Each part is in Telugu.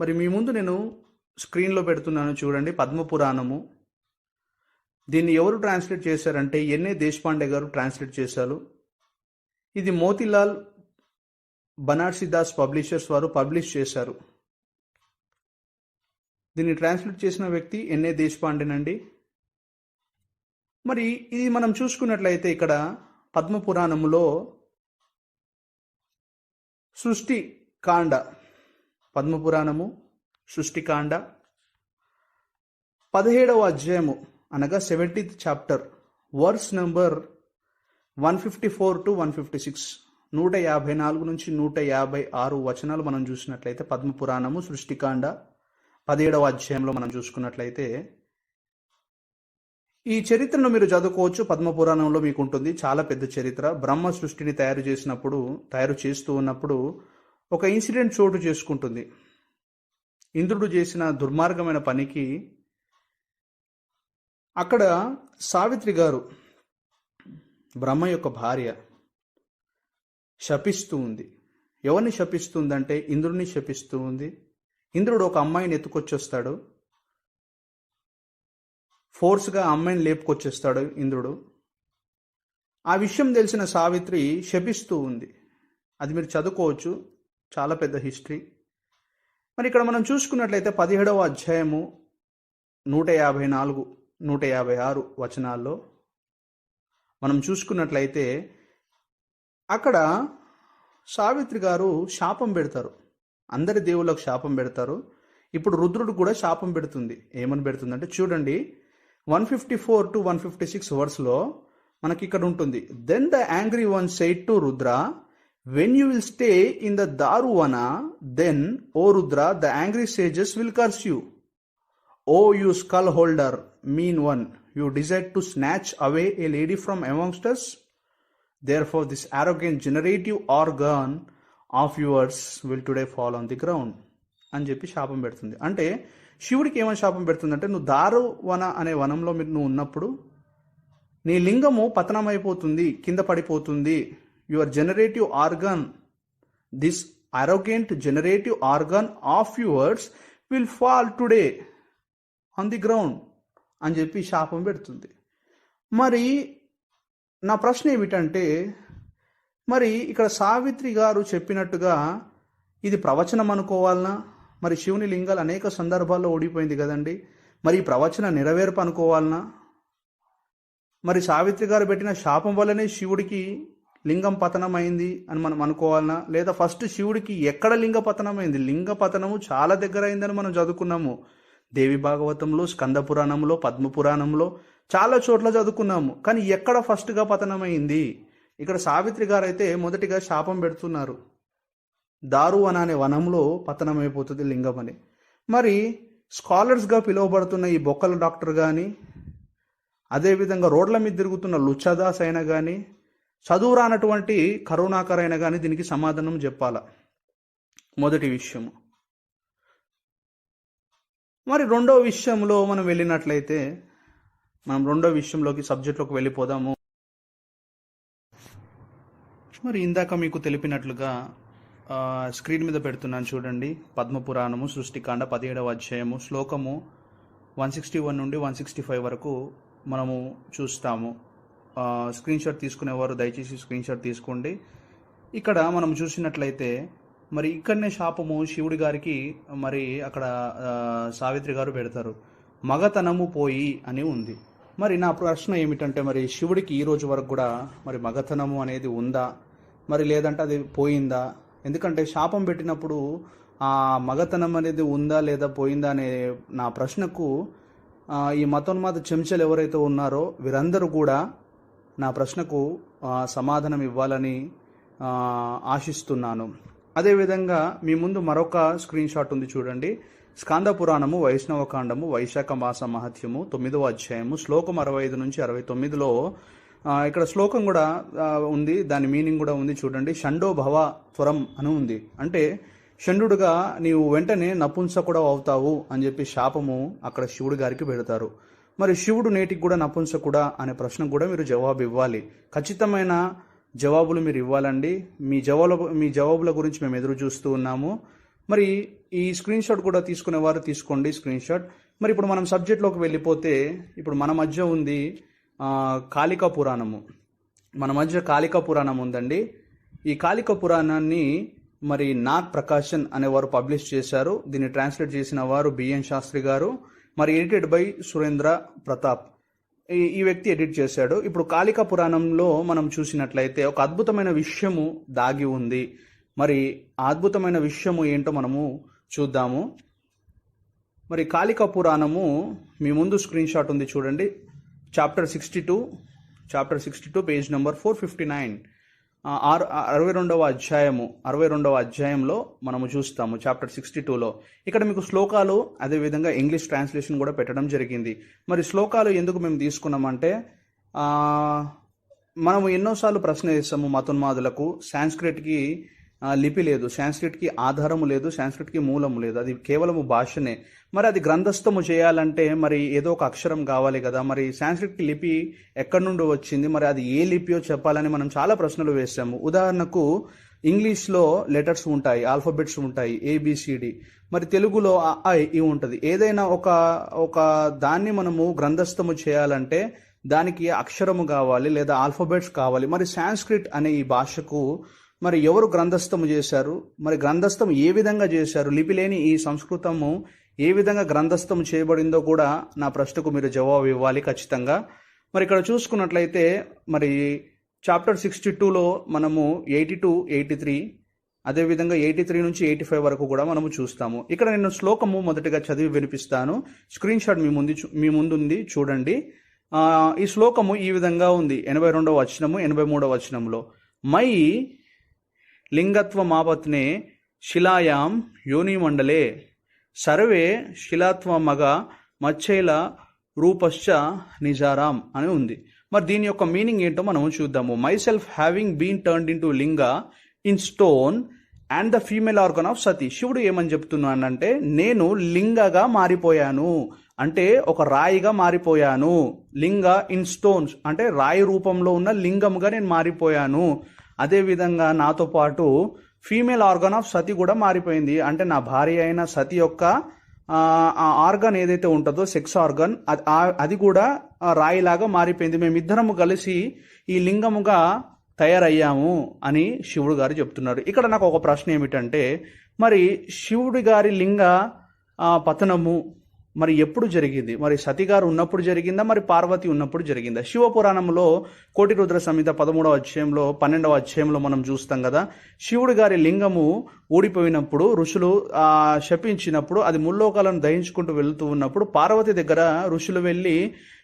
మరి మీ ముందు నేను స్క్రీన్లో పెడుతున్నాను చూడండి పద్మ పురాణము. దీన్ని ఎవరు ట్రాన్స్లేట్ చేశారంటే ఎన్ఏ దేశపాండే గారు ట్రాన్స్లేట్ చేశారు. ఇది మోతిలాల్ బనార్సిదాస్ పబ్లిషర్స్ వారు పబ్లిష్ చేశారు. దీన్ని ట్రాన్స్లేట్ చేసిన వ్యక్తి ఎన్ఏ దేశపాండేనండి. మరి ఇది మనం చూసుకున్నట్లయితే ఇక్కడ పద్మ పురాణములో సృష్టి కాండ పద్మపురాణము సృష్టికాండ పదిహేడవ అధ్యాయము అనగా seventieth chapter verse number one fifty four to one fifty six. నూట యాభై నాలుగు నుంచి నూట యాభై ఆరు వచనాలు మనం చూసినట్లయితే పద్మపురాణము సృష్టికాండ పదిహేడవ అధ్యాయంలో మనం చూసుకున్నట్లయితే ఈ చరిత్రను మీరు చదువుకోవచ్చు. పద్మపురాణంలో మీకు ఉంటుంది చాలా పెద్ద చరిత్ర. బ్రహ్మ సృష్టిని తయారు చేసినప్పుడు తయారు చేస్తూ ఉన్నప్పుడు ఒక ఇన్సిడెంట్ చోటు చేసుకుంటుంది. ఇంద్రుడు చేసిన దుర్మార్గమైన పనికి అక్కడ సావిత్రి గారు బ్రహ్మ యొక్క భార్య శపిస్తూ ఉంది. ఎవరిని శపిస్తుందంటే ఇంద్రుడిని శపిస్తూ ఉంది. ఇంద్రుడు ఒక అమ్మాయిని ఎత్తుకొచ్చేస్తాడు. ఫోర్స్గా అమ్మాయిని లేపుకొచ్చేస్తాడు ఇంద్రుడు. ఆ విషయం తెలిసిన సావిత్రి శపిస్తూ ఉంది. అది మీరు చదువుకోవచ్చు. చాలా పెద్ద హిస్టరీ. మరి ఇక్కడ మనం చూసుకున్నట్లయితే పదిహేడవ అధ్యాయము నూట యాభై నాలుగు నూట యాభై ఆరు వచనాల్లో మనం చూసుకున్నట్లయితే అక్కడ సావిత్రి గారు శాపం పెడతారు. అందరి దేవుళ్ళకు శాపం పెడతారు. ఇప్పుడు రుద్రుడు కూడా శాపం పెడుతుంది. ఏమని పెడుతుందంటే చూడండి one fifty four to one fifty six వర్స్లో మనకి ఇక్కడ ఉంటుంది. Then the angry one side to Rudra when you will stay in the Daruvana then O Rudra the angry sages will curse you O you skull holder mean one you decide to snatch away a lady from amongst us therefore this arrogant generative organ of yours will today fall on the ground అని చెప్పి శాపం పెడుతుంది. అంటే శివుడికి ఏమని శాపం పెడుతుందంటే నువ్వు దారు వన అనే వనంలో మీరు నువ్వు ఉన్నప్పుడు నీ లింగము పతనమైపోతుంది కింద పడిపోతుంది. Your generative organ this arrogant generative organ of yours will fall today on the ground అని చెప్పి శాపం పెడుతుంది. మరి నా ప్రశ్న ఏమిటంటే మరి ఇక్కడ సావిత్రి గారు చెప్పినట్టుగా ఇది ప్రవచనం అనుకోవాలనా? మరి శివుని లింగాలు అనేక సందర్భాల్లో ఓడిపోయింది కదండి. మరి ఈ ప్రవచన నెరవేర్పు అనుకోవాలనా? మరి సావిత్రి గారు పెట్టిన శాపం వల్లనే శివుడికి లింగం పతనమైంది అని మనం అనుకోవాలనా? లేదా ఫస్ట్ శివుడికి ఎక్కడ లింగ పతనమైంది? అయింది లింగ పతనము చాలా దగ్గర అయిందని మనం చదువుకున్నాము. దేవి భాగవతంలో స్కంద పురాణంలో పద్మ పురాణంలో చాలా చోట్ల చదువుకున్నాము. కానీ ఎక్కడ ఫస్ట్గా పతనమైంది? ఇక్కడ సావిత్రి గారు అయితే మొదటిగా శాపం పెడుతున్నారు. దారువన అనే వనంలో పతనమైపోతుంది లింగం అని. మరి స్కాలర్స్గా పిలువబడుతున్న ఈ బొక్కల డాక్టర్ కానీ అదేవిధంగా రోడ్ల మీద తిరుగుతున్న లుచ్చదాస్ అయినా కానీ చదువు రానటువంటి కరుణాకర్ అయినా కానీ దీనికి సమాధానం చెప్పాల. మొదటి విషయము. మరి రెండో విషయంలో మనం వెళ్ళినట్లయితే మనం రెండో విషయంలోకి సబ్జెక్ట్లోకి వెళ్ళిపోదాము. మరి ఇందాక మీకు తెలిపినట్లుగా స్క్రీన్ మీద పెడుతున్నాను చూడండి. పద్మపురాణము సృష్టికాండ పదిహేడవ అధ్యాయము శ్లోకము వన్ సిక్స్టీ వన్ నుండి వన్ సిక్స్టీ ఫైవ్ వరకు మనము చూస్తాము. స్క్రీన్ షాట్ తీసుకునేవారు దయచేసి స్క్రీన్ షాట్ తీసుకోండి. ఇక్కడ మనం చూసినట్లయితే మరి ఇక్కడనే శాపము శివుడి గారికి మరి అక్కడ సావిత్రి గారు పెడతారు. మగతనము పోయి అని ఉంది. మరి నా ప్రశ్న ఏమిటంటే మరి శివుడికి ఈ రోజు వరకు కూడా మరి మగతనము అనేది ఉందా? మరి లేదంటే అది పోయిందా? ఎందుకంటే శాపం పెట్టినప్పుడు ఆ మగతనం అనేది ఉందా లేదా పోయిందా అనే నా ప్రశ్నకు ఈ మతోన్మాద చెంచలు ఎవరైతే ఉన్నారో వీరందరూ కూడా నా ప్రశ్నకు సమాధానం ఇవ్వాలని ఆశిస్తున్నాను. అదేవిధంగా మీ ముందు మరొక స్క్రీన్ షాట్ ఉంది చూడండి. స్కాంద పురాణము వైష్ణవ కాండము వైశాఖ మాస మహత్యము తొమ్మిదవ అధ్యాయము శ్లోకం అరవై ఐదు నుంచి అరవై తొమ్మిదిలో ఇక్కడ శ్లోకం కూడా ఉంది. దాని మీనింగ్ కూడా ఉంది చూడండి. షండో భవ త్వరం అని ఉంది. అంటే షండుడుగా నీవు వెంటనే నపుంసకుడు అవుతావు అని చెప్పి శాపము అక్కడ శివుడి గారికి పెడతారు. మరి శివుడు నేటికి కూడా నపుంసకుడా అనే ప్రశ్నకు కూడా మీరు జవాబు ఇవ్వాలి. ఖచ్చితమైన జవాబులు మీరు ఇవ్వాలండి. మీ జవాబు మీ జవాబుల గురించి మేము ఎదురు చూస్తూ ఉన్నాము. మరి ఈ స్క్రీన్ షాట్ కూడా తీసుకునేవారు తీసుకోండి స్క్రీన్ షాట్ మరి ఇప్పుడు మనం సబ్జెక్ట్లోకి వెళ్ళిపోతే ఇప్పుడు మన మధ్య ఉంది కాళికా పురాణము. మన మధ్య కాళికా పురాణం ఉందండి. ఈ కాళికా పురాణాన్ని మరి నాగ్ ప్రకాశన్ అనేవారు పబ్లిష్ చేశారు. దీన్ని ట్రాన్స్లేట్ చేసిన వారు బిఎన్ శాస్త్రి గారు. మరి ఎడిటెడ్ బై సురేంద్ర ప్రతాప్. ఈ ఈ వ్యక్తి ఎడిట్ చేశాడు. ఇప్పుడు కాళికా పురాణంలో మనం చూసినట్లయితే ఒక అద్భుతమైన విషయము దాగి ఉంది. మరి అద్భుతమైన విషయము ఏంటో మనము చూద్దాము. మరి కాళిక పురాణము మీ ముందు స్క్రీన్ షాట్ ఉంది చూడండి. Chapter sixty two chapter sixty two page number four fifty nine ఆరు అరవై రెండవ అధ్యాయము అరవై రెండవ అధ్యాయంలో మనము చూస్తాము చాప్టర్ సిక్స్టీ టూలో ఇక్కడ మీకు శ్లోకాలు అదేవిధంగా ఇంగ్లీష్ ట్రాన్స్లేషన్ కూడా పెట్టడం జరిగింది. మరి శ్లోకాలు ఎందుకు మేము తీసుకున్నామంటే మనము ఎన్నోసార్లు ప్రశ్న వేస్తాము మతోన్మాదులకు. సాంస్క్రిట్కి లిపి లేదు. సాంస్క్రిట్కి ఆధారము లేదు సాంస్క్రిట్కి మూలము లేదు. అది కేవలము భాషనే. మరి అది గ్రంథస్థము చేయాలంటే మరి ఏదో ఒక అక్షరం కావాలి కదా. మరి సాంస్క్రిట్కి లిపి ఎక్కడి నుండి వచ్చింది? మరి అది ఏ లిపియో చెప్పాలని మనం చాలా ప్రశ్నలు వేసాము ఉదాహరణకు ఇంగ్లీష్లో లెటర్స్ ఉంటాయి ఆల్ఫాబెట్స్ ఉంటాయి ఏబిసిడి మరి తెలుగులో అ, ఉంటుంది. ఏదైనా ఒక ఒక దాన్ని మనము గ్రంథస్థము చేయాలంటే దానికి అక్షరము కావాలి లేదా ఆల్ఫాబెట్స్ కావాలి. మరి సాంస్క్రిట్ అనే ఈ భాషకు మరి ఎవరు గ్రంథస్థము చేశారు? మరి గ్రంథస్థం ఏ విధంగా చేశారు? లిపి లేని ఈ సంస్కృతము ఏ విధంగా గ్రంథస్థం చేయబడిందో కూడా నా ప్రశ్నకు మీరు జవాబు ఇవ్వాలి ఖచ్చితంగా. మరి ఇక్కడ చూసుకున్నట్లయితే మరి చాప్టర్ సిక్స్టీ టూలో మనము ఎయిటీ టూ ఎయిటీ త్రీ అదేవిధంగా ఎయిటీ త్రీ నుంచి ఎయిటీ ఫైవ్ వరకు కూడా మనము చూస్తాము. ఇక్కడ నేను శ్లోకము మొదటిగా చదివి వినిపిస్తాను. స్క్రీన్ షాట్ మీ ముందు చూ- మీ ముందుంది చూడండి. ఈ శ్లోకము ఈ విధంగా ఉంది. ఎనభై రెండవ వచనము ఎనభై మూడవ వచనంలో మై లింగత్వమాపత్నే శిలాయాం యోనిమండలే. సర్వే శిలాత్వమగ మచ్చైల రూపశ్చ నిజారాం అని ఉంది. మరి దీని యొక్క మీనింగ్ ఏంటో మనం చూద్దాము. Myself having been turned into linga in stone and the female organ of Sati శివుడు ఏమని చెప్తున్నానంటే నేను లింగగా మారిపోయాను. అంటే ఒక రాయిగా మారిపోయాను. లింగ ఇన్ స్టోన్స్ అంటే రాయి రూపంలో ఉన్న లింగముగా నేను మారిపోయాను. అదేవిధంగా నాతో పాటు ఫీమేల్ ఆర్గన్ ఆఫ్ సతి కూడా మారిపోయింది. అంటే నా భార్య అయిన సతి యొక్క ఆ, ఆర్గన్ ఏదైతే ఉంటుందో సెక్స్ ఆర్గన్ అది అది కూడా రాయిలాగా మారిపోయింది. మేమిద్దరము కలిసి ఈ లింగముగా తయారయ్యాము అని శివుడు గారు చెప్తున్నారు. ఇక్కడ నాకు ఒక ప్రశ్న ఏమిటంటే మరి శివుడి గారి లింగ పతనము మరి ఎప్పుడు జరిగింది? మరి సతి గారు ఉన్నప్పుడు జరిగిందా? మరి పార్వతి ఉన్నప్పుడు జరిగిందా? శివపురాణంలో కోటి రుద్ర సంహిత పదమూడవ అధ్యాయంలో పన్నెండవ అధ్యాయంలో మనం చూస్తాం కదా శివుడి గారి లింగము ఊడిపోయినప్పుడు ఋషులు ఆ, శపించినప్పుడు అది ముల్లోకాలను దహించుకుంటూ వెళుతూ ఉన్నప్పుడు పార్వతి దగ్గర ఋషులు వెళ్ళి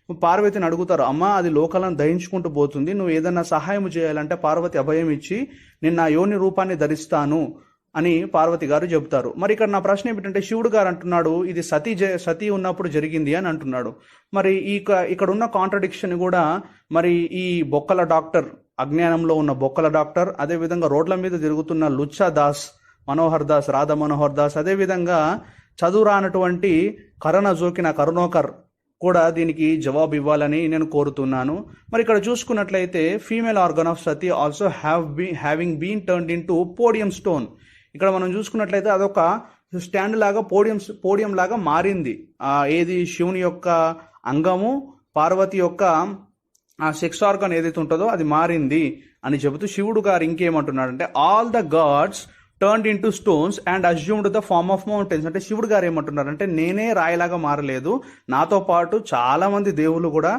పార్వతిని అడుగుతారు అమ్మ అది లోకాలను దహించుకుంటూ పోతుంది నువ్వు ఏదైనా సహాయం చేయాలంటే పార్వతి అభయం ఇచ్చి నేను నా యోని రూపాన్ని ధరిస్తాను అని పార్వతి గారు చెబుతారు. మరి ఇక్కడ నా ప్రశ్న ఏమిటంటే శివుడు గారు అంటున్నాడు ఇది సతీ జ- సతీ ఉన్నప్పుడు జరిగింది అని అంటున్నాడు. మరి ఈ ఇక్కడ ఉన్న కాంట్రడిక్షన్ కూడా మరి ఈ బొక్కల డాక్టర్ అజ్ఞానంలో ఉన్న బొక్కల డాక్టర్ అదేవిధంగా రోడ్ల మీద తిరుగుతున్న లుచ్చా దాస్ మనోహర్ దాస్ రాధా మనోహర్ దాస్ అదేవిధంగా చదువు రానటువంటి కరణ జోకిన కరుణోకర్ కూడా దీనికి జవాబు ఇవ్వాలని నేను కోరుతున్నాను. మరి ఇక్కడ చూసుకున్నట్లయితే female organ of Sati also have be having been turned into podium stone ఇక్కడ మనం చూసుకున్నట్లయితే అదొక స్టాండ్ లాగా పోడియం పోడియం లాగా మారింది. ఏది శివుని యొక్క అంగము పార్వతి యొక్క ఆ సెక్స్ ఆర్గన్ ఏదైతే ఉంటుందో అది మారింది అని చెబుతూ శివుడు గారు ఇంకేమంటున్నాడంటే all the gods turned into stones and assumed the form of mountains అంటే శివుడు గారు ఏమంటున్నారంటే నేనే రాయిలాగా మారలేదు. నాతో పాటు చాలామంది దేవుళ్ళు కూడా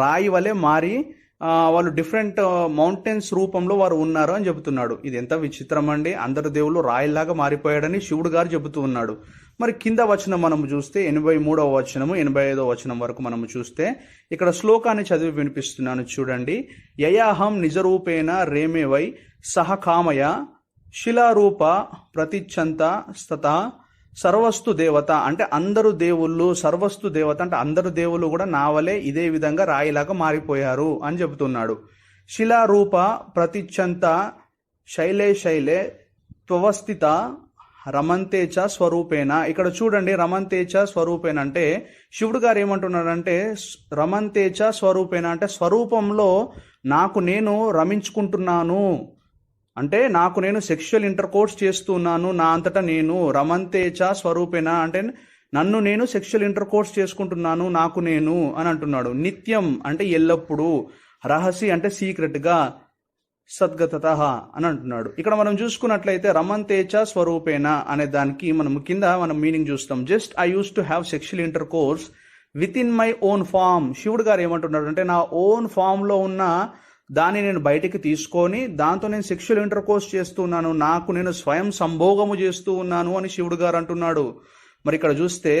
రాయి వలె మారి వాళ్ళు డిఫరెంట్ మౌంటైన్స్ రూపంలో వారు ఉన్నారు అని చెబుతున్నాడు. ఇది ఎంత విచిత్రం అండి. అందరు దేవుళ్ళు రాయల్లాగా మారిపోయాడని శివుడు గారు చెబుతూ ఉన్నాడు. మరి కింద వచనం మనం చూస్తే ఎనభై మూడవ వచనము ఎనభై ఐదవ వచనం వరకు మనం చూస్తే ఇక్కడ శ్లోకాన్ని చదివి వినిపిస్తున్నాను చూడండి. యయాహం నిజరూపేణ రేమేవై సహకామయ శిలారూప ప్రతిచ్ఛంత స్తత సర్వస్తు దేవత అంటే అందరు దేవుళ్ళు సర్వస్తు దేవత అంటే అందరు దేవుళ్ళు కూడా నావలే ఇదే విధంగా రాయిలాగా మారిపోయారు అని చెబుతున్నాడు. శిలారూప ప్రతిచ్ఛంత శైలే శైలే త్వవస్థిత రమంతేచ స్వరూపేణ. ఇక్కడ చూడండి రమంతేచ స్వరూపేణ అంటే శివుడు గారు ఏమంటున్నాడంటే స్- రమంతేచ స్వరూపేణ అంటే స్వరూపంలో నాకు నేను రమించుకుంటున్నాను. అంటే నాకు నేను సెక్షువల్ ఇంటర్ కోర్స్ చేస్తున్నాను నా అంతటా నేను రమంతేచ స్వరూపేణ అంటే నన్ను నేను సెక్షువల్ ఇంటర్ కోర్స్ చేసుకుంటున్నాను నాకు నేను అని అంటున్నాడు. నిత్యం అంటే ఎల్లప్పుడూ రహసి అంటే సీక్రెట్గా సద్గతత అని అంటున్నాడు. ఇక్కడ మనం చూసుకున్నట్లయితే రమంతేచ స్వరూపేణ అనే దానికి మనం కింద మనం మీనింగ్ చూస్తాం. Just I use to have sexual intercourse within my own form శివుడు గారు ఏమంటున్నాడు అంటే నా ఓన్ ఫామ్లో ఉన్న దాన్ని నేను బయటికి తీసుకొని దాంతో నేను సెక్షువల్ ఇంటర్కోర్స్ చేస్తున్నాను నాకు నేను స్వయం సంభోగము చేస్తూ ఉన్నాను అని శివుడు గారు అంటున్నాడు. మరి ఇక్కడ చూస్తే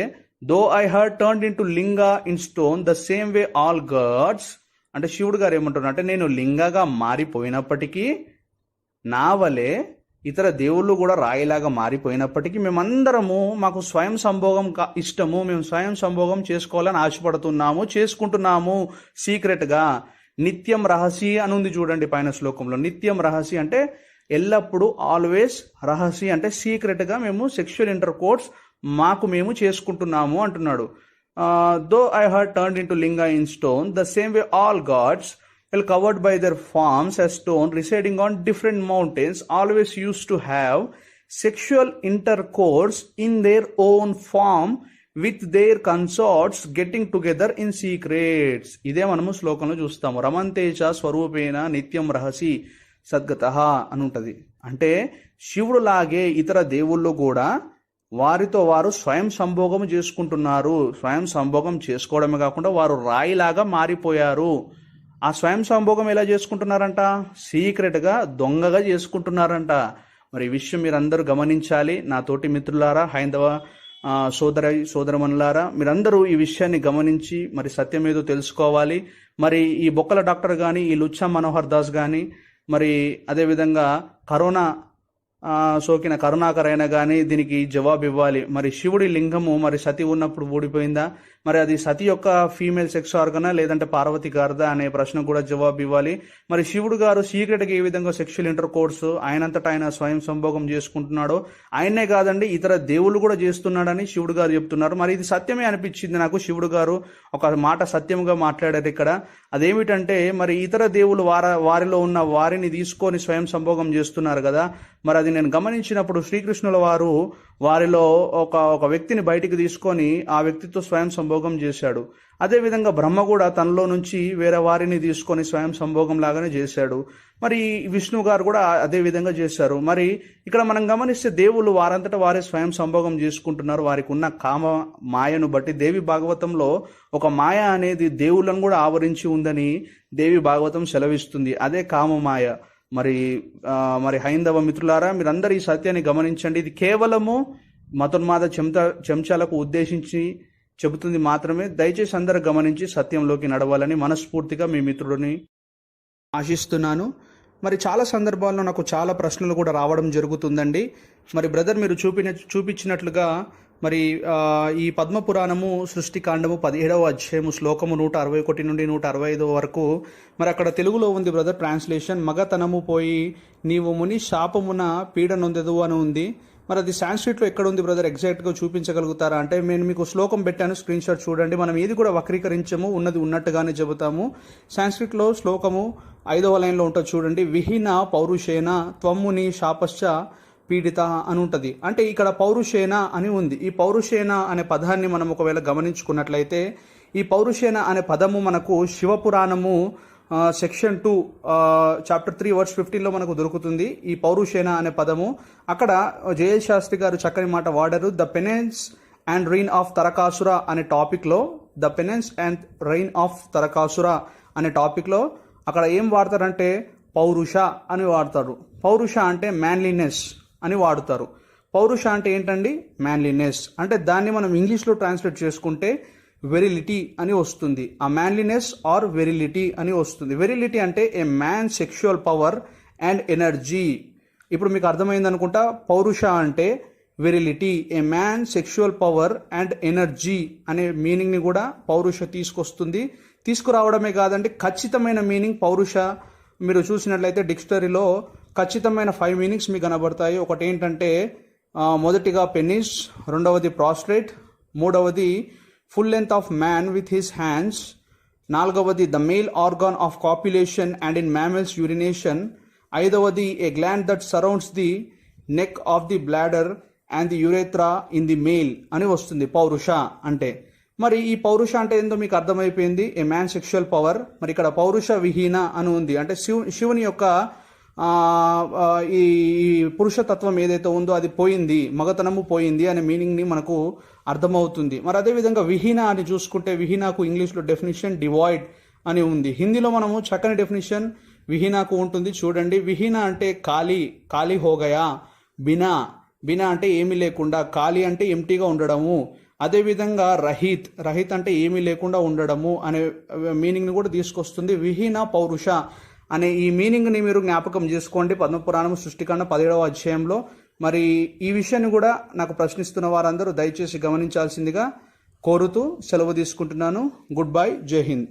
though I her turn into linga in stone the same way all gods అంటే శివుడు గారు ఏమంటున్నారు అంటే నేను లింగగా మారిపోయినప్పటికీ నా వలె ఇతర దేవుళ్ళు కూడా రాయిలాగా మారిపోయినప్పటికీ మేమందరము మాకు స్వయం సంభోగం కా- ఇష్టము మేము స్వయం సంభోగం చేసుకోవాలని ఆశపడుతున్నాము చేసుకుంటున్నాము సీక్రెట్గా నిత్యం రహసి అని ఉంది చూడండి పైన శ్లోకంలో. నిత్యం రహస్య అంటే ఎల్లప్పుడూ ఆల్వేస్ రహసి అంటే సీక్రెట్గా మేము సెక్షువల్ ఇంటర్ కోర్స్ మాకు మేము చేసుకుంటున్నాము అంటున్నాడు. Though I her turn into linga in stone the same way all gods well covered by their forms as stone residing on different mountains always use to have sexual intercourse in their own form with their consorts getting together in secrets ఇదే మనము శ్లోకంలో చూస్తాము. రమంతేజ స్వరూపేణ నిత్యం రహసి సద్గత అని ఉంటుంది. అంటే శివుడు లాగే ఇతర దేవుళ్ళు కూడా వారితో వారు స్వయం సంభోగం చేసుకుంటున్నారు. స్వయం సంభోగం చేసుకోవడమే కాకుండా వారు రాయిలాగా మారిపోయారు. ఆ స్వయం సంభోగం ఎలా చేసుకుంటున్నారంట? సీక్రెట్గా దొంగగా చేసుకుంటున్నారంట. మరి ఈ విషయం మీరందరూ గమనించాలి. నా తోటి మిత్రులారా హైందవ సోదర సోదరమనులారా మీరందరూ ఈ విషయాన్ని గమనించి మరి సత్యం ఏదో తెలుసుకోవాలి. మరి ఈ బొక్కల డాక్టర్ కానీ ఈ లుచ్చా మనోహర్ దాస్ కానీ మరి అదేవిధంగా కరోనా సోకిన కరుణాకరైన కానీ దీనికి జవాబు ఇవ్వాలి మరి శివుడి లింగము మరి సతి ఉన్నప్పుడు ఊడిపోయిందా? మరి అది సతి యొక్క ఫీమేల్ సెక్స్ ఆర్గనా లేదంటే పార్వతి గారిదా అనే ప్రశ్న కూడా జవాబు ఇవ్వాలి. మరి శివుడు గారు సీక్రెట్గా ఏ విధంగా సెక్షువల్ ఇంటర్ కోర్స్ ఆయనంతటా ఆయన స్వయం సంభోగం చేసుకుంటున్నాడో ఆయనే కాదండి ఇతర దేవుళ్ళు కూడా చేస్తున్నాడని శివుడు గారు చెప్తున్నారు. మరి ఇది సత్యమే అనిపించింది నాకు శివుడు గారు ఒక మాట సత్యంగా మాట్లాడారు ఇక్కడ. అదేమిటంటే మరి ఇతర దేవుళ్ళు వార వారిలో ఉన్న వారిని తీసుకొని స్వయం సంభోగం చేస్తున్నారు కదా. మరి అది నేను గమనించినప్పుడు శ్రీకృష్ణుల వారు వారిలో ఒక ఒక వ్యక్తిని బయటికి తీసుకొని ఆ వ్యక్తితో స్వయం సంభోగం చేశాడు. అదేవిధంగా బ్రహ్మ కూడా తనలో నుంచి వేరే వారిని తీసుకొని స్వయం సంభోగం లాగానే చేశాడు. మరి విష్ణు గారు కూడా అదే విధంగా చేశారు. మరి ఇక్కడ మనం గమనిస్తే దేవుళ్ళు వారంతటా వారే స్వయం సంభోగం చేసుకుంటున్నారు. వారికి ఉన్న కామ మాయను బట్టి దేవి భాగవతంలో ఒక మాయ అనేది దేవుళ్ళను కూడా ఆవరించి ఉందని దేవి భాగవతం సెలవిస్తుంది. అదే కామ మాయ మరి మరి హైందవ మిత్రులారా మీరందరూ ఈ సత్యాన్ని గమనించండి. ఇది కేవలము మతోన్మాద చెంచా చెంచాలకు ఉద్దేశించి చెబుతుంది మాత్రమే. దయచేసి అందరూ గమనించి సత్యంలోకి నడవాలని మనస్ఫూర్తిగా మీ మిత్రుడిని ఆశిస్తున్నాను. మరి చాలా సందర్భాల్లో నాకు చాలా ప్రశ్నలు కూడా రావడం జరుగుతుందండి. మరి బ్రదర్ మీరు చూపిన చూపించినట్లుగా మరి ఈ పద్మపురాణము సృష్టికాండము పదిహేడవ అధ్యాయము శ్లోకము నూట అరవై ఒకటి నుండి నూట అరవై ఐదు వరకు. మరి అక్కడ తెలుగులో ఉంది బ్రదర్ ట్రాన్స్లేషన్ మగతనము పోయి నీవు ముని శాపమున పీడ నొందెదు అని ఉంది. మరి అది సాంస్క్రిట్లో ఎక్కడ ఉంది బ్రదర్? ఎగ్జాక్ట్గా చూపించగలుగుతారా? అంటే నేను మీకు శ్లోకం పెట్టాను స్క్రీన్ షాట్ చూడండి. మనం ఏది కూడా వక్రీకరించము ఉన్నది ఉన్నట్టుగానే చెబుతాము. సాంస్క్రిట్లో శ్లోకము ఐదవ లైన్లో ఉంటుంది చూడండి. విహీన పౌరుషేన త్వమ్ముని శాపశ్చ పీడిత అని ఉంటుంది. అంటే ఇక్కడ పౌరుషేన అని ఉంది. ఈ పౌరుషేన అనే పదాన్ని మనం ఒకవేళ గమనించుకున్నట్లయితే ఈ పౌరుషేన అనే పదము మనకు శివపురాణము section two chapter three verse ఫిఫ్టీన్లో మనకు దొరుకుతుంది. ఈ పౌరుషేన అనే పదము. అక్కడ జయశాస్త్రి గారు చక్కని మాట వాడారు. The penance and reign of Tarakasura అనే టాపిక్లో the penance and reign of Tarakasura అనే టాపిక్లో అక్కడ ఏం వాడతారంటే పౌరుష అని వాడతారు. పౌరుష అంటే మ్యాన్లీనెస్ అని వాడుతారు. పౌరుష అంటే ఏంటండి? మ్యాన్లీనెస్ అంటే దాన్ని మనం ఇంగ్లీష్లో ట్రాన్స్లేట్ చేసుకుంటే వెరిలిటీ అని వస్తుంది. ఆ మ్యాన్లీనెస్ ఆర్ వెరిలిటీ అని వస్తుంది. వెరిలిటీ అంటే a man sexual power and energy ఇప్పుడు మీకు అర్థమైంది అనుకుంటా? పౌరుష అంటే virility a man sexual power and energy అనే మీనింగ్ని కూడా పౌరుష తీసుకొస్తుంది. తీసుకురావడమే కాదండి ఖచ్చితమైన మీనింగ్ పౌరుష. మీరు చూసినట్లయితే డిక్షనరీలో ఖచ్చితమైన ఫైవ్ మీనింగ్స్ మీకు కనబడతాయి. ఒకటి ఏంటంటే మొదటిగా పెనిస్ రెండవది ప్రాస్ట్రేట్ మూడవది full length of man with his hands నాలుగవది the male organ of copulation and in mammals urination ఐదవది a gland that surrounds the neck of the bladder and the urethra in the male అని వస్తుంది పౌరుష అంటే. మరి ఈ పౌరుష అంటే ఏందో మీకు అర్థమైపోయింది. ఏ మ్యాన్ సెక్షువల్ పవర్ మరి ఇక్కడ పౌరుష విహీన అని ఉంది. అంటే శివు శివుని యొక్క ఈ పురుషతత్వం ఏదైతే ఉందో అది పోయింది మగతనము పోయింది అనే మీనింగ్ని మనకు అర్థమవుతుంది. మరి అదేవిధంగా విహీన అని చూసుకుంటే విహీనాకు ఇంగ్లీష్లో డెఫినిషన్ డివాయిడ్ అని ఉంది. హిందీలో మనము చక్కని డెఫినిషన్ విహీనాకు ఉంటుంది. చూడండి విహీన అంటే ఖాళీ ఖాళీ హోగయా బినా బినా అంటే ఏమీ లేకుండా ఖాళీ అంటే ఎంటీగా ఉండడము. అదేవిధంగా రహిత్ రహిత్ అంటే ఏమీ లేకుండా ఉండడము అనే మీనింగ్ని కూడా తీసుకొస్తుంది. విహీన పౌరుష అనే ఈ మీనింగ్ని మీరు జ్ఞాపకం చేసుకోండి. పద్మపురాణం సృష్టికాండ పదిహేడవ అధ్యాయంలో. మరి ఈ విషయాన్ని కూడా నాకు ప్రశ్నిస్తున్న వారందరూ దయచేసి గమనించాల్సిందిగా కోరుతూ సెలవు తీసుకుంటున్నాను. గుడ్ బై జై హింద్